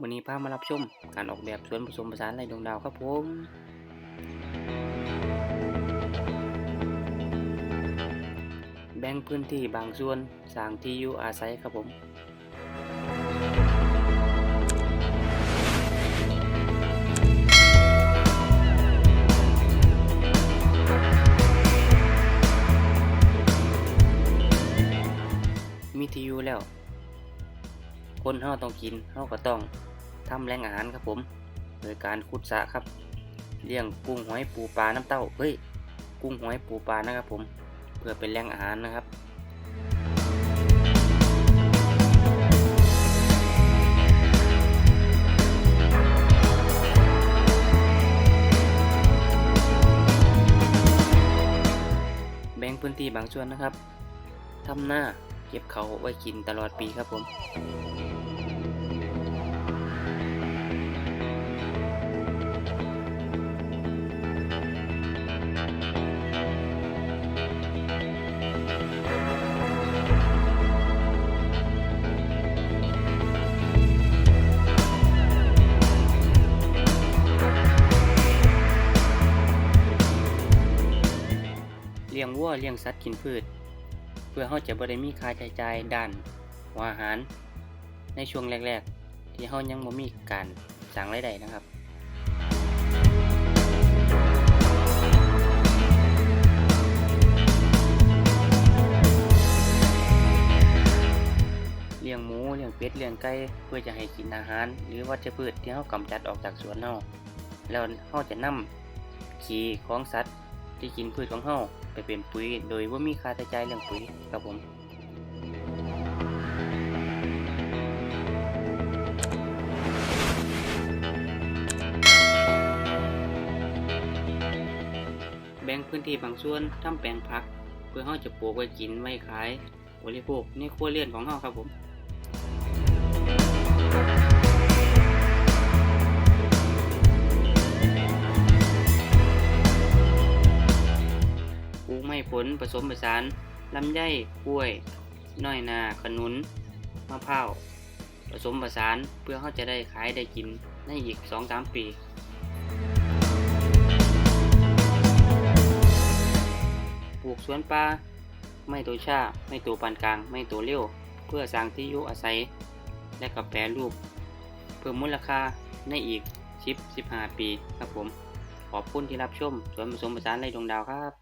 วันนี้พามารับชมการออกแบบสวนผสมผสานไรดวงดาวครับผมแบ่งพื้นที่บางส่วนสร้างที่อยู่อาศัยครับผมมีที่อยู่แล้ว คนเฮาต้องกินเฮาก็ต้องทำแหล่งอาหารครับผม โดยการขุดสระครับ เลี้ยงกุ้งหอยปูปลาน้ำเต้า เฮ้ย กุ้งหอยปูปลานะครับผม เพื่อเป็นแหล่งอาหารนะครับแบ่งพื้นที่บางส่วนนะครับทำหน้าเก็บเขาไว้กินตลอดปีครับผม ลี้ยงวัวเลี้ยงสัตว์กินพืช เพื่อเขาจะบ่ได้มีค่าใช้จ่ายด้านหัวอาหาร ในช่วงแรก ๆ ที่เขายังบ่มีการสร้างรายได้นะครับเลี้ยงหมูเลี้ยงเป็ดเลี้ยงไก่เพื่อจะให้กินอาหาร หรือวัชพืชที่เขากำจัดออกจากสวนเฮาแล้วเขาจะนำขี้ของสัตว์ ที่กินพืชของเฮาไปเป็นปุ๋ย โดยว่ามีค่าใช้จ่ายเรื่องปุ๋ยครับผมแบ่งพื้นที่บางส่วนทำแปลงผัก เพื่อเฮาจะปลูกไว้กินไว้ขายบริโภคในครัวเรือนของเฮาครับผม ผลผสมผสานลำไยกล้วย น้อยนาขนุนมะพร้าวผสมผสานเพื่อเขาจะได้ขายได้กินในอีกสองสามปีปลูกสวนปลาไม่ตัวชาไม่ตัวปานกลาง ไม่ตัวเลี้ยวเพื่อสร้างที่อยู่อาศัย และกับแปรรูป เพิ่มมูลค่าในอีก 10-15 ปีครับผม ขอบคุณที่รับชม สวนผสมผสานไรดวงดาวครับ